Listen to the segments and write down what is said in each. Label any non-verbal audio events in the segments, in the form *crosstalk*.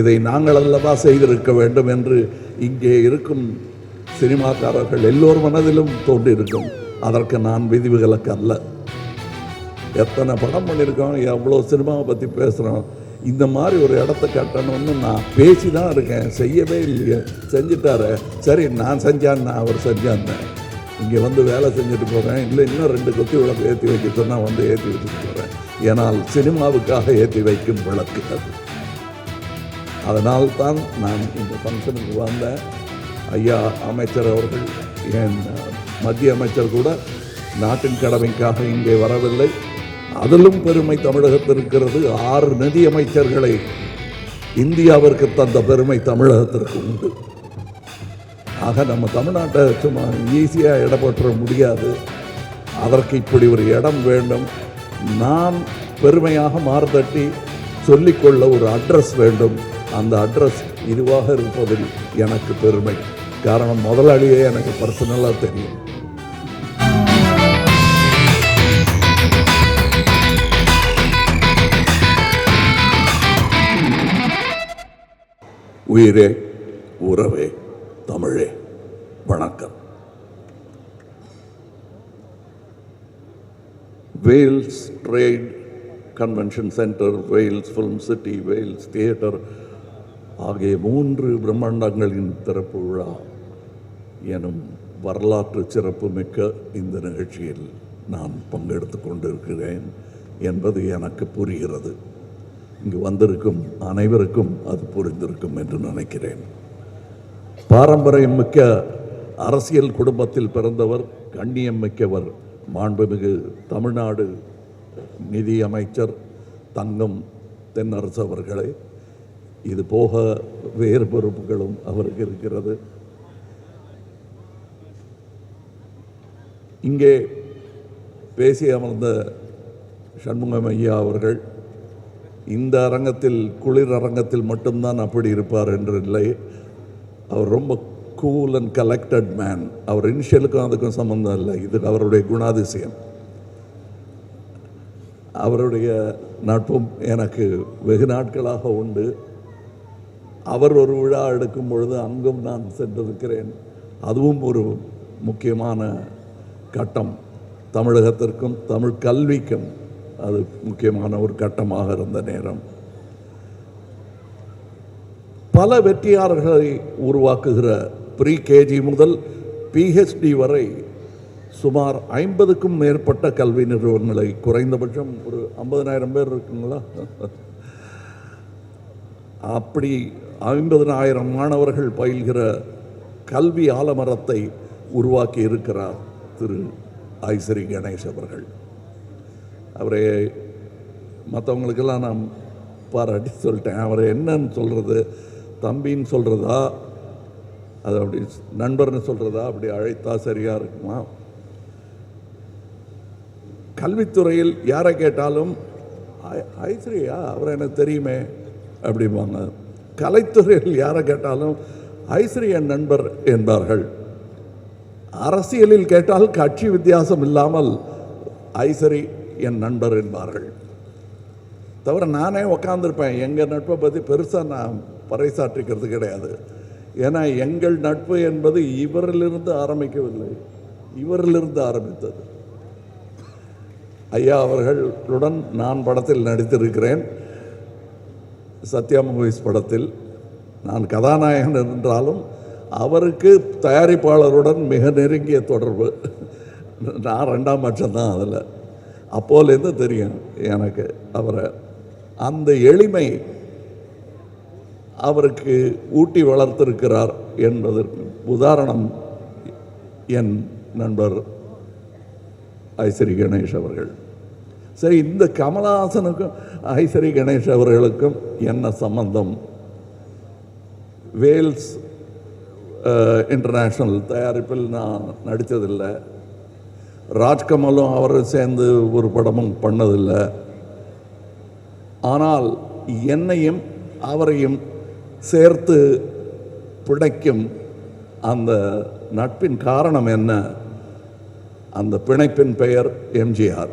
இதை நாங்கள் அல்லவா செய்திருக்க வேண்டும் என்று இங்கே இருக்கும் சினிமாக்காரர்கள் எல்லோர் மனதிலும் தோன்றியிருக்கும். அதற்கு நான் விதிவிலக்கு அல்ல. எத்தனை படம் பண்ணியிருக்கோம் எவ்வளோ சினிமாவை பற்றி பேசுகிறோம் இந்த மாதிரி ஒரு இடத்த கட்டணும்னு நான் பேசி தான் இருக்கேன். செய்யவே இல்லையே. செஞ்சுட்டாரு. சரி நான் செஞ்சான்னு அவர் செஞ்சான்னு. இங்கே வந்து வேலை செஞ்சுட்டு போகிறேன் இல்லை இன்னும் ரெண்டு கொத்தி விளக்கு ஏற்றி வைக்க சொன்னால் வந்து ஏற்றி வச்சுட்டு போகிறேன் ஏன்னால் சினிமாவுக்காக ஏற்றி வைக்கும் விளக்கு அது. அதனால் தான் நான் இந்த ஃபங்க்ஷனுக்கு வந்தேன் ஐயா அமைச்சர் அவர்கள் என் மத்திய அமைச்சர் கூட நாட்டின் கடமைக்காக இங்கே வரவில்லை. அதிலும் பெருமை தமிழகத்தில் இருக்கிறது. ஆறு நிதி அமைச்சர்களை இந்தியாவிற்கு தந்த பெருமை தமிழகத்திற்கு உண்டு. ஆக நம்ம தமிழ்நாட்டை சும்மா ஈஸியாக இடப்பற்ற முடியாது. அதற்கு இப்படி ஒரு இடம் வேண்டும். நான் பெருமையாக மாறுதட்டி சொல்லிக்கொள்ள ஒரு அட்ரஸ் வேண்டும். அந்த அட்ரஸ் இதுவாக இருப்பதில் எனக்கு பெருமை. காரணம் முதலாளியே எனக்கு பர்சனலாக தெரியும். உயிரே உறவே தமிழே வணக்கம். Vels trade convention centre Vels film city Vels theatre ஆகிய மூன்று பிரம்மாண்டங்களின் திறப்பு விழா எனும் வரலாற்று சிறப்பு மிக்க இந்த நிகழ்ச்சியில் நான் பங்கெடுத்து கொண்டிருக்கிறேன் என்பது எனக்கு புரிகிறது. இங்கு வந்திருக்கும் அனைவருக்கும் அது புரிந்திருக்கும் என்று நினைக்கிறேன். பாரம்பரியம் மிக்க அரசியல் குடும்பத்தில் பிறந்தவர் கண்ணியம் மிக்கவர் மாண்புமிகு தமிழ்நாடு நிதி அமைச்சர் தங்கம் தென்னரசு அவர்களே இது போக வேறு பொறுப்புகளும் அவருக்கு இருக்கிறது. இங்கே பேசி அமர்ந்த சண்முகம் ஐயா அவர்கள் இந்த அரங்கத்தில் குளிர் அரங்கத்தில் மட்டும்தான் அப்படி இருப்பார் என்று இல்லை. அவர் ரொம்ப கூல் அண்ட் கலெக்டட் மேன் அவர் இனிஷியலுக்கும் அதுக்கும் சம்மந்தம் இல்லை. இது அவருடைய குணாதிசயம். அவருடைய நட்பும் எனக்கு வெகு நாட்களாக உண்டு. அவர் ஒரு விழா எடுக்கும் பொழுது அங்கும் நான் சென்றிருக்கிறேன். அதுவும் ஒரு முக்கியமான கட்டம். தமிழகத்திற்கும் தமிழ் கல்விக்கும் அது முக்கியமான ஒரு கட்டமாக இருந்த நேரம். பல வெற்றியாளர்களை உருவாக்குகிற ப்ரீ கேஜி முதல் பிஹெச்டி வரை சுமார் ஐம்பதுக்கும் மேற்பட்ட கல்வி நிறுவனங்களை குறைந்தபட்சம் ஒரு ஐம்பதனாயிரம் பேர் இருக்குங்களா? அப்படி ஐம்பதனாயிரம் மாணவர்கள் பயில்கிற கல்வி ஆலமரத்தை உருவாக்கி இருக்கிறார் திரு ஐசரி கணேஷ் அவர்கள். அவரை மற்றவங்களுக்கெல்லாம் நான் பாராட்டி சொல்லிட்டேன். அவரை என்னன்னு சொல்கிறது தம்பின்னு சொல்கிறதா அது அப்படி நண்பர்னு சொல்கிறதா அப்படி அழைத்தா சரியாக இருக்குமா? கல்வித்துறையில் யாரை கேட்டாலும் "ஐ- ஐஸ்ரீயா அவர் எனக்கு தெரியுமே அப்படிம்பாங்க. கலைத்துறையில் யாரை கேட்டாலும் ஐஸ்ரீ என் நண்பர் என்பார்கள். அரசியலில் கேட்டால் கட்சி வித்தியாசம் இல்லாமல் ஐசரி என் நண்பர் என்பார்கள். தவிர நானே உக்காந்துருப்பேன். எங்கள் நட்பை பற்றி பெருசாக நான் பறைசாற்றிக்கிறது கிடையாது. ஏன்னா எங்கள் நட்பு என்பது இவரிலிருந்து ஆரம்பிக்கவில்லை. இவரிலிருந்து ஆரம்பித்தது. ஐயா அவர்களுடன் நான் படத்தில் நடித்திருக்கிறேன். சத்யா மூவிஸ் படத்தில் நான் கதாநாயகன் என்றாலும் அவருக்கு தயாரிப்பாளருடன் மிக நெருங்கிய தொடர்பு. நான் ரெண்டாம் பட்சம் தான் அதில். அப்போலேருந்து தெரியும் எனக்கு அவரை. அந்த எளிமை அவருக்கு ஊட்டி வளர்த்திருக்கிறார் என்பதற்கு உதாரணம் என் நண்பர் ஐஸ்வரி கணேஷ் அவர்கள். சரி இந்த கமலஹாசனுக்கும் ஐஸ்வரி கணேஷ் அவர்களுக்கும் என்ன சம்பந்தம்? வேல்ஸ் இன்டர்நேஷ்னல் தயாரிப்பில் நான் நடித்ததில்லை. ராஜ்கமலும் அவரும் சேர்ந்து ஒரு படமும் பண்ணதில்லை. ஆனால் என்னையும் அவரையும் சேர்த்து பிணைக்கும் அந்த நட்பின் காரணம் என்ன? அந்த பிணைப்பின் பெயர் எம்ஜிஆர்.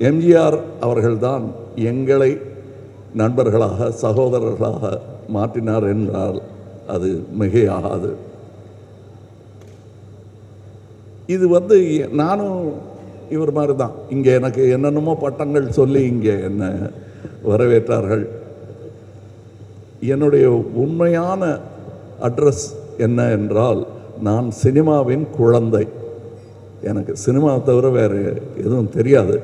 எம்ஜிஆர் அவர்கள்தான் எங்களை நண்பர்களாக சகோதரர்களாக மாற்றினார் என்றால் அது மிகையாகாது. இது வந்து நானும் இவர் மாதிரி தான் இங்கே எனக்கு என்னென்னமோ பட்டங்கள் சொல்லி இங்கே என்னை வரவேற்றார்கள். என்னுடைய உண்மையான அட்ரஸ் என்ன என்றால் நான் சினிமாவின் குழந்தை. எனக்கு சினிமா தவிர வேறு எதுவும் தெரியாது.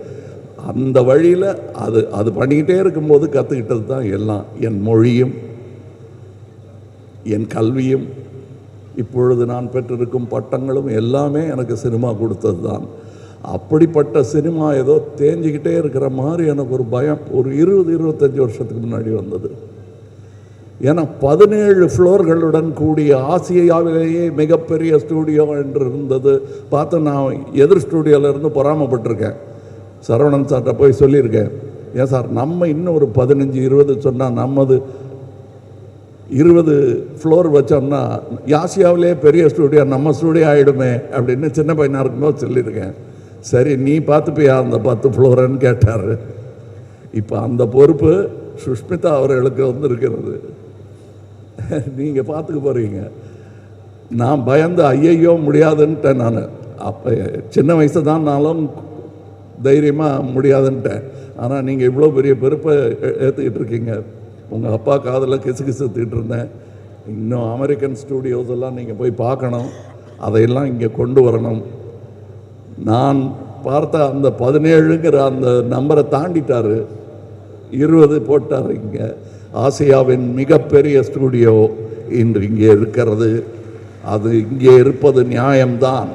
அந்த வழியில் அது அது பண்ணிக்கிட்டே இருக்கும்போது கற்றுக்கிட்டது தான் எல்லாம். என் மொழியும் என் கல்வியும் இப்பொழுது நான் பெற்றிருக்கும் பட்டங்களும் எல்லாமே எனக்கு சினிமா கொடுத்தது தான். அப்படிப்பட்ட சினிமா ஏதோ தேஞ்சிக்கிட்டே இருக்கிற மாதிரி எனக்கு ஒரு பயம். ஒரு இருபது இருபத்தஞ்சி வருஷத்துக்கு முன்னாடி வந்தது. ஏன்னா பதினேழு ஃப்ளோர்களுடன் கூடிய ஆசியாவிலேயே மிகப்பெரிய ஸ்டூடியோ என்று இருந்தது. பார்த்து நான் எதிர் ஸ்டூடியோவில் இருந்து பொறாமப்பட்டிருக்கேன். சரவணன் சார்கிட்ட போய் சொல்லியிருக்கேன். ஏன் சார் நம்ம இன்னும் ஒரு பதினஞ்சு இருபது சொன்னால் நம்மது இருபது ஃப்ளோர் வச்சோம்னா ஆசியாவிலே பெரிய ஸ்டூடியோ நம்ம ஸ்டூடியோ ஆகிடுமே அப்படின்னு சின்ன பையனாக இருக்கும்போது சொல்லியிருக்கேன். சரி நீ பார்த்துப்பியா அந்த பத்து ஃப்ளோரன்னு கேட்டார். இப்போ அந்த பொறுப்பு சுஷ்மிதா அவர்களுக்கு வந்து இருக்கிறது நீங்கள் பார்த்துக்க போகிறீங்க நான் பயந்து ஐயையோ முடியாதுன்ட்டேன் நான். அப்போ சின்ன வயசு தான் நானும் தைரியமாக முடியாதுன்ட்டேன். ஆனால் நீங்கள் இவ்வளோ பெரிய பெருப்பை ஏற்றுக்கிட்டு இருக்கீங்க. உங்கள் அப்பா காதில் கிசு கிசுத்திட்டு இருந்தேன். இன்னும் அமெரிக்கன் ஸ்டூடியோஸ் எல்லாம் நீங்கள் போய் பார்க்கணும். அதையெல்லாம் இங்கே கொண்டு வரணும். நான் பார்த்த அந்த பதினேழுங்கிற அந்த நம்பரை தாண்டிட்டாரு. இருபது போட்டார் இங்கே. ஆசியாவின் மிகப்பெரிய ஸ்டூடியோ இன்று இங்கே இருக்கிறது. அது இங்கே இருப்பது நியாயம்தான்.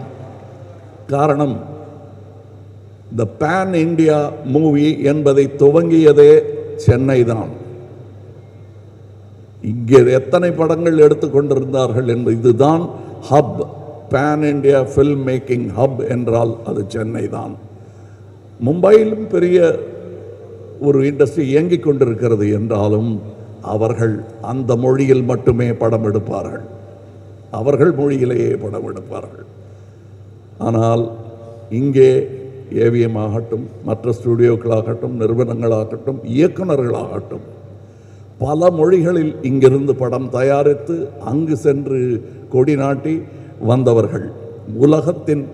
காரணம் த பேன் இந்தியா மூவி என்பதை துவங்கியதே சென்னை தான். இங்கே எத்தனை படங்கள் எடுத்துக்கொண்டிருந்தார்கள் என்பது இதுதான் hub pan India film making hub என்றால் அது சென்னை தான். மும்பையிலும் பெரிய ஒரு இண்டஸ்ட்ரி இயங்கிக் கொண்டிருக்கிறது என்றாலும் அவர்கள் அந்த மொழியில் மட்டுமே படம் எடுப்பார்கள். அவர்கள் மொழியிலேயே படம் எடுப்பார்கள். ஆனால் இங்கே ஏவிஎம் ஆகட்டும் மற்ற ஸ்டுடியோக்களாகட்டும் நிறுவனங்களாகட்டும் இயக்குநர்களாகட்டும் பல மொழிகளில் இங்கிருந்து படம் தயாரித்து அங்கு சென்று கொடி நாட்டி வந்தவர்கள். உலகத்தின்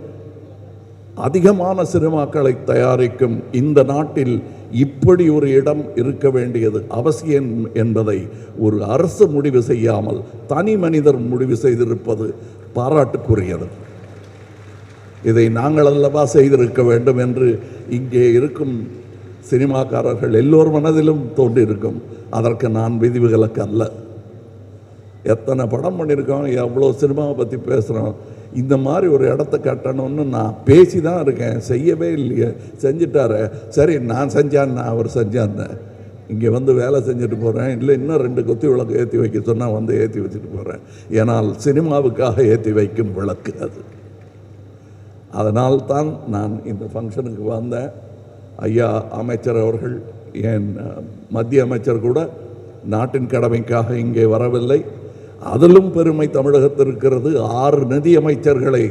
அதிகமான சினிமாக்களை தயாரிக்கும் இந்த நாட்டில் இப்படி ஒரு இடம் இருக்க வேண்டியது அவசியம் என்பதை ஒரு அரசு முடிவு செய்யாமல் தனி மனிதர் முடிவு செய்திருப்பது பாராட்டுக்குரியது. இதை நாங்கள் அல்லவா செய்திருக்க வேண்டும் என்று இங்கே இருக்கும் சினிமாக்காரர்கள் எல்லோர் மனதிலும் தோன்றியிருக்கும். அதற்கு நான் விதிவிலக்கு அல்ல. எத்தனை படம் பண்ணியிருக்கோம் எவ்வளோ சினிமாவை பற்றி பேசுகிறோம் இந்த மாதிரி ஒரு இடத்த கட்டணும்னு நான் பேசி தான் இருக்கேன். செய்யவே இல்லையே. செஞ்சிட்டாரு. சரி நான் செஞ்சான்னு நான் அவர் செஞ்சான்னு இங்கே வந்து வேலை செஞ்சுட்டு போகிறேன் இல்லை இன்னும் ரெண்டு கொத்தி விளக்கு ஏற்றி வைக்க சொன்னால் வந்து ஏற்றி வச்சுட்டு போகிறேன் ஏன்னால் சினிமாவுக்காக ஏற்றி வைக்கும் விளக்கு அது. அதனால் தான் நான் இந்த ஃபங்க்ஷனுக்கு வந்தேன் ஐயா அமைச்சர் அவர்கள் என் மத்திய அமைச்சர் கூட நாட்டின் கடமைக்காக இங்கே வரவில்லை. அதிலும் பெருமை தமிழகத்தில் இருக்கிறது. ஆறு நிதி அமைச்சர்களை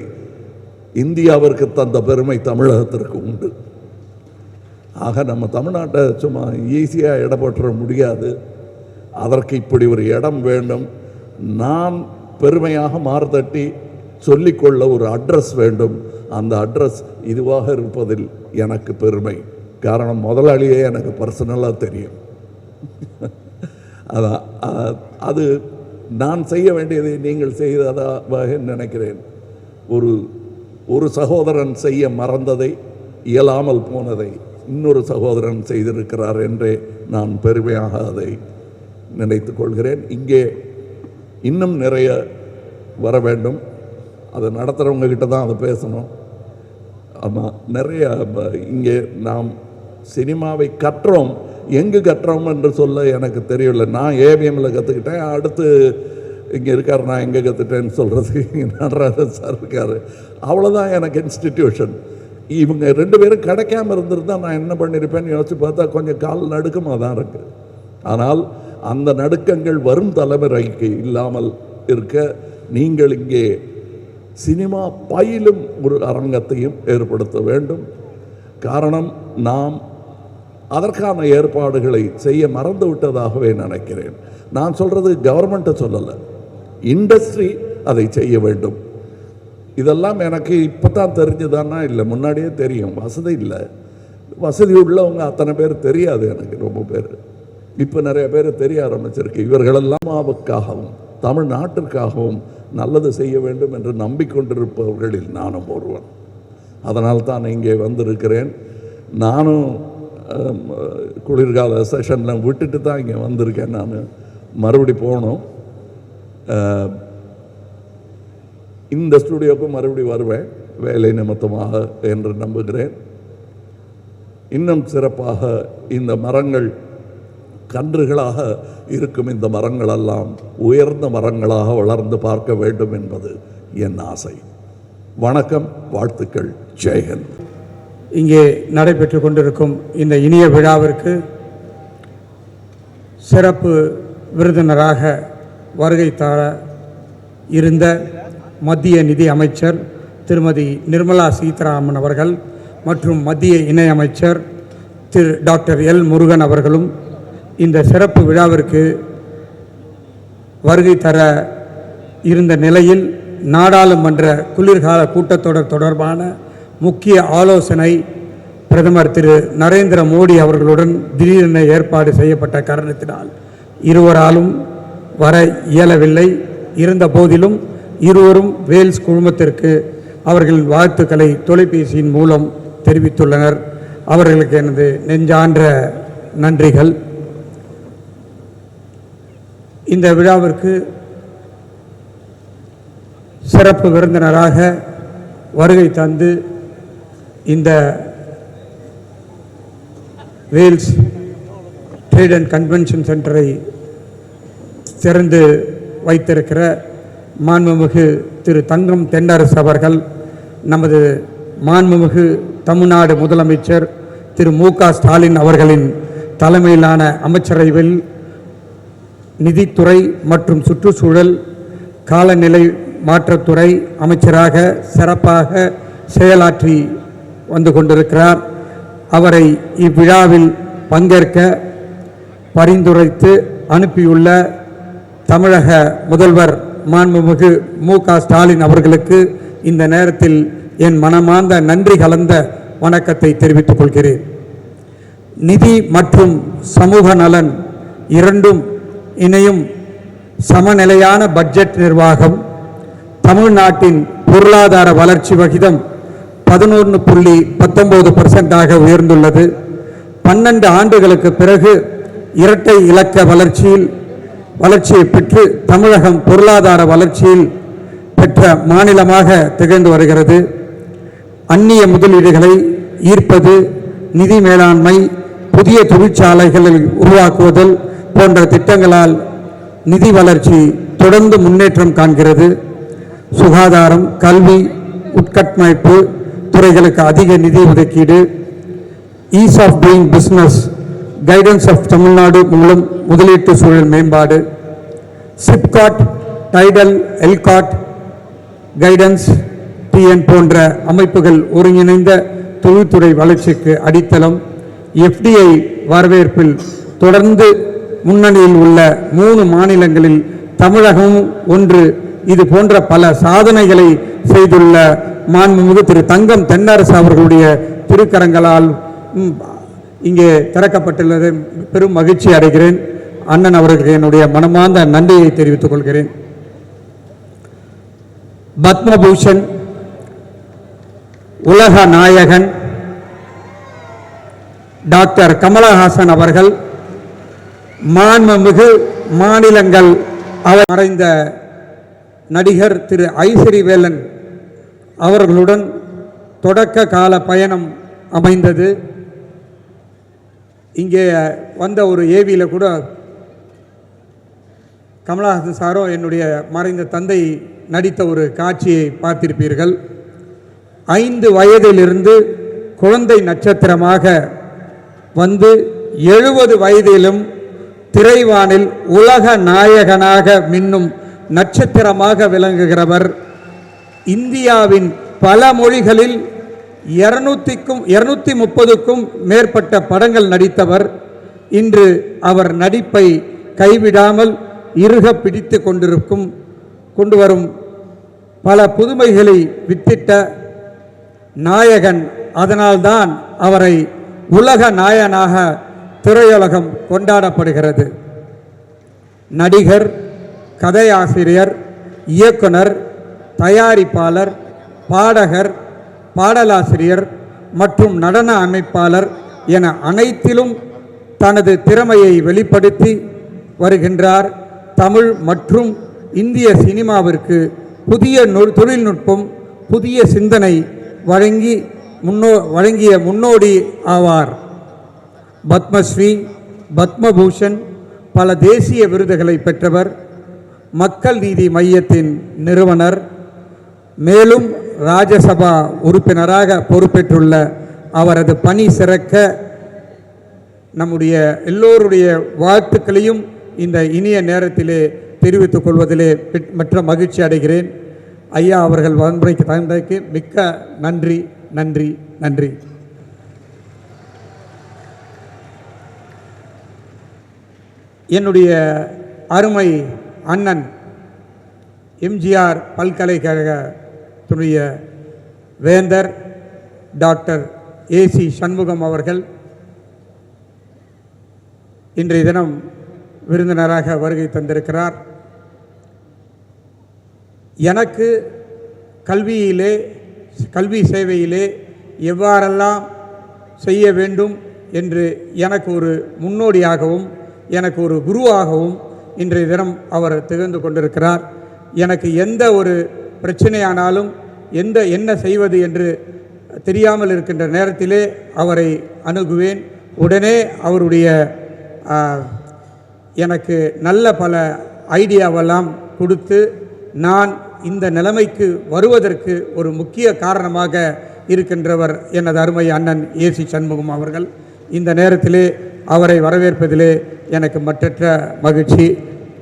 இந்தியாவிற்கு தந்த பெருமை தமிழகத்திற்கு உண்டு. ஆக நம்ம தமிழ்நாட்டை சும்மா ஈஸியாக இட முடியாது. அதற்கு இப்படி ஒரு இடம் வேண்டும். நான் பெருமையாக மாறுதட்டி சொல்லிக்கொள்ள ஒரு அட்ரஸ் வேண்டும். அந்த அட்ரஸ் இதுவாக இருப்பதில் எனக்கு பெருமை. காரணம் முதலாளியே எனக்கு பர்சனலாக தெரியும். அதான் அது நான் செய்ய வேண்டியதை நீங்கள் செய்ததாக நினைக்கிறேன். ஒரு ஒரு சகோதரன் செய்ய மறந்ததை இயலாமல் போனதை இன்னொரு சகோதரன் செய்திருக்கிறார் என்றே நான் பெருமையாக அதை நினைத்து கொள்கிறேன். இங்கே இன்னும் நிறைய வர வேண்டும். அதை நடத்துகிறவங்க கிட்ட தான் அதை பேசணும். ஆமாம் நிறைய இங்கே நாம் சினிமாவை கற்றோம். எங்கு கற்றோம் என்று சொல்ல எனக்கு தெரியல நான் ஏவிஎம்மில் கற்றுக்கிட்டேன் அடுத்து இங்கே இருக்கார் நான் எங்கே கற்றுட்டேன்னு சொல்கிறதுக்கு *laughs* நடராஜன் சார் இருக்கார். அவ்வளோதான் எனக்கு இன்ஸ்டிடியூஷன் இவங்க ரெண்டு பேரும் கிடைக்காம இருந்திருந்தா நான் என்ன பண்ணியிருப்பேன்னு யோசிச்சு பார்த்தா கொஞ்சம் கால் நடுக்கமாக தான் இருக்குது ஆனால் அந்த நடுக்கங்கள் வரும் தலைமுறைக்கு இல்லாமல் இருக்க நீங்கள் இங்கே சினிமா பயிலும் ஒரு அரங்கத்தையும் ஏற்படுத்த வேண்டும். காரணம் நாம் அதற்கான ஏற்பாடுகளை செய்ய மறந்து விட்டதாகவே நினைக்கிறேன். நான் சொல்றது கவர்மெண்ட்டை சொல்லலை. இண்டஸ்ட்ரி அதை செய்ய வேண்டும். இதெல்லாம் எனக்கு இப்போ தான் தெரிஞ்சுதானா இல்லை முன்னாடியே தெரியும். வசதி இல்லை. வசதி உள்ளவங்க அத்தனை பேர் தெரியாது எனக்கு ரொம்ப பேர். இப்போ நிறைய பேர் தெரிய ஆரம்பிச்சிருக்கு. இவர்களெல்லாம் மாவுக்காகவும் தமிழ்நாட்டிற்காகவும் நல்லது செய்ய வேண்டும் என்று நம்பிக்கொண்டிருப்பவர்களில் நானும் ஒருவன். அதனால் தான் இங்கே வந்திருக்கிறேன். நானும் குளிர்கால செஷனில் விட்டுட்டு தான் இங்கே வந்திருக்கேன் நான். மறுபடி போகணும். இந்த ஸ்டுடியோவுக்கும் மறுபடி வருவேன். வேலை நிமித்தமாக என்று நம்புகிறேன். இன்னும் சிறப்பாக இந்த மரங்கள் கன்றுகளாக இருக்கும் இந்த மரங்களெல்லாம் உயர்ந்த மரங்களாக வளர்ந்து பார்க்க வேண்டும் என்பது என் ஆசை. வணக்கம் வாழ்த்துக்கள் ஜெயஹந்த் இங்கே நடைபெற்று கொண்டிருக்கும் இந்த இனிய விழாவிற்கு சிறப்பு விருந்தினராக வருகை தர இருந்த மத்திய நிதி அமைச்சர் திருமதி நிர்மலா சீதாராமன் அவர்கள் மற்றும் மத்திய இணையமைச்சர் திரு டாக்டர் எல் முருகன் அவர்களும் இந்த சிறப்பு விழாவிற்கு வருகை தர இருந்த நிலையில் நாடாளுமன்ற குளிர்கால கூட்டத்தொடர் தொடர்பான முக்கிய ஆலோசனை பிரதமர் திரு நரேந்திர மோடி அவர்களுடன் திடீரென ஏற்பாடு செய்யப்பட்ட காரணத்தினால் இருவராலும் வர இயலவில்லை. இருந்த போதிலும் இருவரும் வேல்ஸ் குழுமத்திற்கு அவர்களின் வாழ்த்துக்களை தொலைபேசியின் மூலம் தெரிவித்துள்ளனர். அவர்களுக்கு எனது நெஞ்சான்ற நன்றிகள். இந்த விழாவிற்கு சிறப்பு விருந்தினராக வருகை தந்து இந்த வேல்ஸ் ட்ரேட் அண்ட் கன்வென்ஷன் சென்டரை திறந்து வைத்திருக்கிற மாண்புமிகு திரு தங்கம் தென்னரசு அவர்கள் நமது மாண்புமிகு தமிழ்நாடு முதலமைச்சர் திரு மு க ஸ்டாலின் அவர்களின் தலைமையிலான அமைச்சரவையில் நிதித்துறை மற்றும் சுற்றுச்சூழல் காலநிலை மாற்றத்துறை அமைச்சராக சிறப்பாக செயலாற்றி வந்து கொண்டிருக்கிறார். அவரை இவ்விழாவில் பங்கேற்க பரிந்துரைத்து அனுப்பியுள்ள தமிழக முதல்வர் மாண்புமிகு மு க ஸ்டாலின் அவர்களுக்கு இந்த நேரத்தில் என் மனமார்ந்த நன்றி கலந்த வணக்கத்தை தெரிவித்துக் கொள்கிறேன். நிதி மற்றும் சமூக நலன் இரண்டும் இணையும் சமநிலையான பட்ஜெட் நிர்வாகம் தமிழ்நாட்டின் பொருளாதார வளர்ச்சி விகிதம் பதினொன்று புள்ளி பத்தொன்பது பர்சன்டாக உயர்ந்துள்ளது. பன்னெண்டு ஆண்டுகளுக்கு பிறகு இரட்டை இலக்க வளர்ச்சியில் வளர்ச்சியை பெற்று தமிழகம் பொருளாதார வளர்ச்சியில் பெற்ற மாநிலமாக திகழ்ந்து வருகிறது. அந்நிய முதலீடுகளை ஈர்ப்பது நிதி மேலாண்மை புதிய தொழிற்சாலைகளை உருவாக்குவதில் போன்ற திட்டங்களால் நிதி வளர்ச்சி தொடர்ந்து முன்னேற்றம் காண்கிறது. சுகாதாரம் கல்வி உட்கட்டமைப்பு துறைகளுக்கு அதிக நிதி ஒதுக்கீடு ease of doing business guidance of Tamil Nadu மூலம் முதலீட்டு சூழல் மேம்பாடு சிப்காட் டைடல் எல்காட் கைடன்ஸ் டிஎன் போன்ற அமைப்புகள் ஒருங்கிணைந்த தொழில்துறை வளர்ச்சிக்கு அடித்தளம் எஃப்டிஐ வரவேற்பில் தொடர்ந்து முன்னணியில் உள்ள மூணு மாநிலங்களில் தமிழகமும் ஒன்று. இது போன்ற பல சாதனைகளை செய்துள்ள மாண்புமிகு திரு தங்கம் தென்னரசு அவர்களுடைய திருக்கரங்களால் இங்கே திறக்கப்பட்டுள்ளது. பெரும் மகிழ்ச்சி அடைகிறேன். அண்ணன் அவர்களுக்கு என்னுடைய மனமார்ந்த நன்றியை தெரிவித்துக் கொள்கிறேன். பத்மபூஷன் உலக நாயகன் டாக்டர் கமலஹாசன் அவர்கள் மாண்புமிகு மாநிலங்கள் அவர் மறைந்த நடிகர் திரு ஐஸ்வரிவேலன் அவர்களுடன் தொடக்க கால பயணம் அமைந்தது. இங்கே வந்த ஒரு ஏவியில் கூட கமலஹாசன் சாரோ என்னுடைய மறைந்த தந்தை நடித்த ஒரு காட்சியை பார்த்திருப்பீர்கள். ஐந்து வயதிலிருந்து குழந்தை நட்சத்திரமாக வந்து எழுபது வயதிலும் திரைவானில் உலக நாயகனாக மின்னும் நட்சத்திரமாக விளங்குகிறவர். இந்தியாவின் பல மொழிகளில் இருநூத்திக்கும் இருநூத்தி முப்பதுக்கும் மேற்பட்ட படங்கள் நடித்தவர். இன்று அவர் நடிப்பை கைவிடாமல் இறுக பிடித்து கொண்டிருக்கும் கொண்டு வரும் பல புதுமைகளை வித்திட்ட நாயகன். அதனால்தான் அவரை உலக நாயனாக திரையுலகம் கொண்டாடப்படுகிறது. நடிகர் கதையாசிரியர் இயக்குனர் தயாரிப்பாளர் பாடகர் பாடலாசிரியர் மற்றும் நடன அமைப்பாளர் என அனைத்திலும் தனது திறமையை வெளிப்படுத்தி வருகின்றார். தமிழ் மற்றும் இந்திய சினிமாவிற்கு புதிய நொ- தொழில்நுட்பம் புதிய சிந்தனை வழங்கி முன்னோ வழங்கிய முன்னோடி ஆவார். பத்மஸ்ரீ பத்மபூஷன் பல தேசிய விருதுகளை பெற்றவர் மக்கள் நீதி மையத்தின் நிறுவனர் மேலும் ராஜ்யசபா உறுப்பினராக பொறுப்பேற்றுள்ள அவரது பணி சிறக்க நம்முடைய எல்லோருடைய வாழ்த்துக்களையும் இந்த இனிய நேரத்திலே தெரிவித்துக் கொள்வதிலே பெட்- மற்ற மகிழ்ச்சி அடைகிறேன். ஐயா அவர்கள் வன்முறைக்கு தந்தமைக்கு மிக்க நன்றி நன்றி நன்றி. என்னுடைய அருமை அண்ணன் எம்ஜிஆர் பல்கலைக்கழகத்துடைய வேந்தர் டாக்டர் ஏசி சண்முகம் அவர்கள் இன்றைய தினம் விருந்தினராக வருகை தந்திருக்கிறார். எனக்கு கல்வியிலே கல்வி சேவையிலே எவ்வாறெல்லாம் செய்ய வேண்டும் என்று எனக்கு ஒரு முன்னோடியாகவும் எனக்கு ஒரு குருவாகவும் இன்றைய தினம் அவர் திகழ்ந்து கொண்டிருக்கிறார். எனக்கு எந்த ஒரு பிரச்சனையானாலும் எந்த என்ன செய்வது என்று தெரியாமல் இருக்கின்ற நேரத்திலே அவரை அணுகுவேன். உடனே அவருடைய எனக்கு நல்ல பல ஐடியாவெல்லாம் கொடுத்து நான் இந்த நிலைமைக்கு வருவதற்கு ஒரு முக்கிய காரணமாக இருக்கின்றவர் எனது அருமை அண்ணன் ஏசி சண்முகம் அவர்கள். இந்த நேரத்திலே அவரை வரவேற்பதிலே எனக்கு மற்றற்ற மகிழ்ச்சி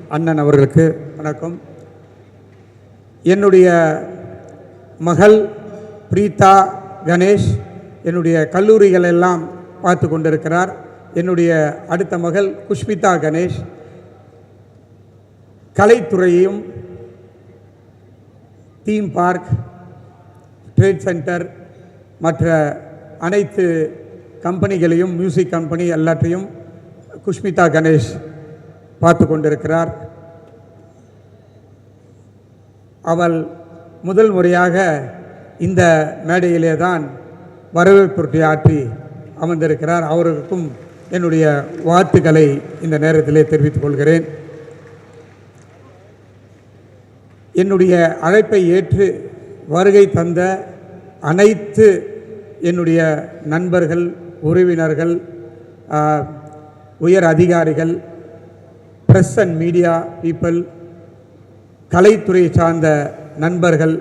அண்ணன் அவர்களுக்கு. வணக்கம். என்னுடைய மகள் பிரீதா கணேஷ் என்னுடைய கல்லூரிகள் எல்லாம் பார்த்து கொண்டிருக்கிறார். என்னுடைய அடுத்த மகள் குஷ்மிதா கணேஷ். கலைத்துறையும் தீம் பார்க் ட்ரேட் சென்டர் மற்ற அனைத்து கம்பெனிகளையும் மியூசிக் கம்பெனி எல்லாத்தையும் குஷ்மிதா கணேஷ் பார்த்து கொண்டிருக்கிறார் அவள் முதல் முறையாக இந்த மேடையிலே தான் வரவேற்புரை ஆற்றி அமர்ந்திருக்கிறார். அவருக்கும் என்னுடைய வாழ்த்துக்களை இந்த நேரத்திலே தெரிவித்துக் கொள்கிறேன். என்னுடைய அழைப்பை ஏற்று வருகை தந்த அனைத்து என்னுடைய நண்பர்கள் உறவினர்கள் உயர் அதிகாரிகள் ப்ரெஸ் அண்ட் மீடியா பீப்பிள் கலைத்துறையை சார்ந்த நண்பர்கள்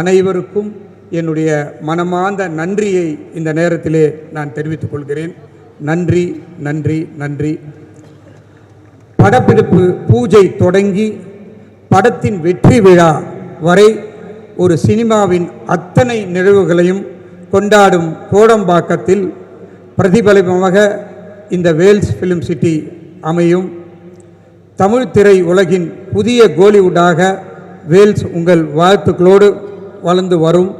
அனைவருக்கும் என்னுடைய மனமார்ந்த நன்றியை இந்த நேரத்திலே நான் தெரிவித்துக் கொள்கிறேன். நன்றி நன்றி நன்றி. படப்பிடிப்பு பூஜை தொடங்கி படத்தின் வெற்றி விழா வரை ஒரு சினிமாவின் அத்தனை நிகழ்வுகளையும் கொண்டாடும் கோடம்பாக்கத்தில் பிரதிபலிபமாக இந்த வேல்ஸ் ஃபிலிம் சிட்டி அமையும். தமிழ் திரை உலகின் புதிய கோலிவுட்டாக வேல்ஸ் உங்கள் வாழ்த்துக்களோடு வளர்ந்து வரும்.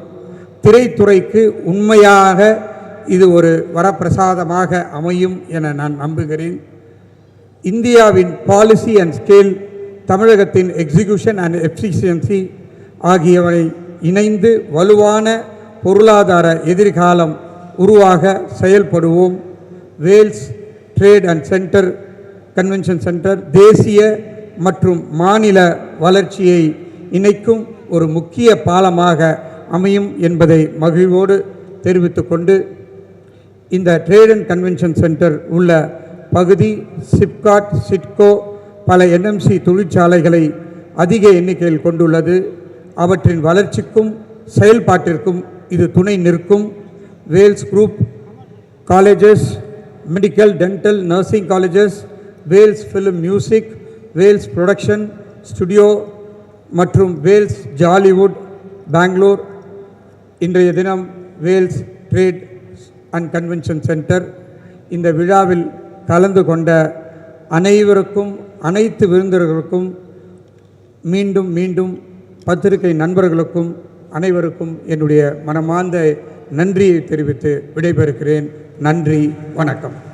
திரைத்துறைக்கு உண்மையாக இது ஒரு வரப்பிரசாதமாக அமையும் என நான் நம்புகிறேன். இந்தியாவின் பாலிசி அண்ட் ஸ்கேல் தமிழகத்தின் எக்ஸிகியூஷன் அண்ட் எஃபிஷியன்சி ஆகியவை இணைந்து வலுவான பொருளாதார எதிர்காலம் உருவாக செயல்படுவோம். Vels trade and centre convention centre தேசிய மற்றும் மாநில வளர்ச்சியை இணைக்கும் ஒரு முக்கிய பாலமாக அமையும் என்பதை மகிழ்வோடு தெரிவித்துக்கொண்டு இந்த ட்ரேட் அண்ட் கன்வென்ஷன் சென்டர் உள்ள பகுதி சிப்காட் சிட்கோ பல என்எம்சி தொழிற்சாலைகளை அதிக எண்ணிக்கையில் கொண்டுள்ளது. அவற்றின் வளர்ச்சிக்கும் செயல்பாட்டிற்கும் இது துணை நிற்கும். Vels group colleges medical dental nursing colleges Vels film music Vels production studio மற்றும் வேல்ஸ் ஜாலிவுட் பெங்களூர் இன்றைய தினம் Vels trade and convention centre இந்த விழாவில் கலந்து கொண்ட அனைவருக்கும் அனைத்து விருந்தினர்களுக்கும் மீண்டும் மீண்டும் பத்திரிகை நண்பர்களுக்கும் அனைவருக்கும் என்னுடைய மனமார்ந்த நன்றியை தெரிவித்து விடைபெறுகிறேன். நன்றி வணக்கம்.